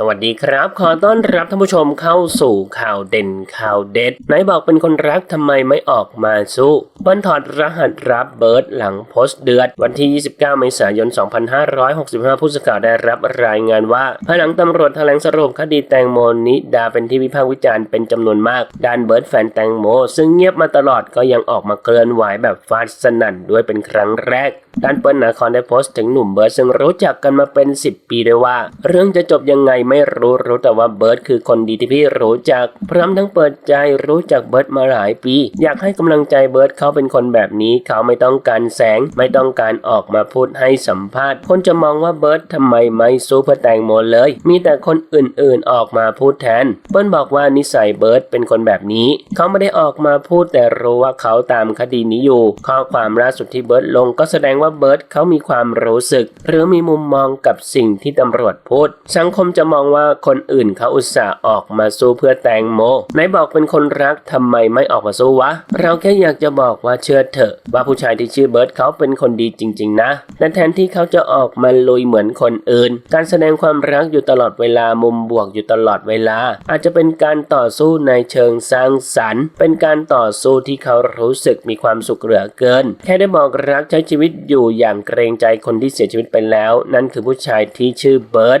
สวัสดีครับ ขอต้อนรับท่านผู้ชมเข้าสู่ข่าวเด่นข่าวเด็ดไหนบอกเป็นคนรักทำไมไม่ออกมาสู้เบิ้ลถอดรหัสรับเบิร์ดหลังโพสต์เดือด วันที่ 29 เมษายน 2565 ผู้สื่อข่าวได้รับรายงานว่าภายหลังตำรวจแถลงสรุปคดีแตงโมนิดาเป็นที่วิพากษ์วิจารณ์เป็นจำนวนมากด้านเบิร์ดแฟนแตงโม ซึ่งเงียบมาตลอดก็ยังออกมาเคลื่อนไหวแบบฟาดสนั่นด้วยเป็นครั้งแรกด้านเปิ้ลนาคอนได้โพสต์ถึงหนุ่มเบิร์ดซึ่งรู้จักกันมาเป็น 10 ปีด้วยว่า เรื่องจะจบยังไงไม่รู้รู้แต่ว่าเบิร์ดคือคนดีที่พี่รู้จัก พร้อมทั้งเปิดใจรู้จักเบิร์ดมาหลายปี อยากให้กำลังใจเบิร์ดเขาเป็นคนแบบนี้ เขาไม่ต้องการแสง ไม่ต้องการออกมาพูดให้สัมภาษณ์ คนจะมองว่าเบิร์ดทำไมไม่สู้เพื่อแตงโมเลย มีแต่คนอื่นๆออกมาพูดแทน เปิ้ลบอกว่านิสัยเบิร์ดเป็นคนแบบนี้ เขาไม่ได้ออกมาพูดแต่รู้ว่าเขาตามคดีนี้อยู่ ข้อความล่าสุดที่เบิร์ดลงก็แสดงว่าเบิร์ดเขามีความรู้สึก หรือมีมุมมองกับสิ่งที่ตำรวจพูด สังคมจะมองว่าคนอื่นเขาอุตส่าห์ออกมาสู้เพื่อแตงโมไหนบอกเป็นคนรักทำไมไม่ออกมาสู้วะ เราแค่อยากจะบอกว่าเชื่อเถอะ ว่าผู้ชายที่ชื่อเบิร์ดเขาเป็นคนดีจริง ๆ นะ แต่แทนที่เขาจะออกมาลุยเหมือนคนอื่น การแสดงความรักอยู่ตลอดเวลามุมบวกอยู่ตลอดเวลา อาจจะเป็นการต่อสู้ในเชิงสร้างสรรค์ เป็นการต่อสู้ที่เขารู้สึกมีความสุขเหลือเกิน แค่ได้บอกรักใช้ชีวิตอยู่อย่างเกรงใจคนที่เสียชีวิตไปแล้ว นั่นคือผู้ชายที่ชื่อเบิร์ด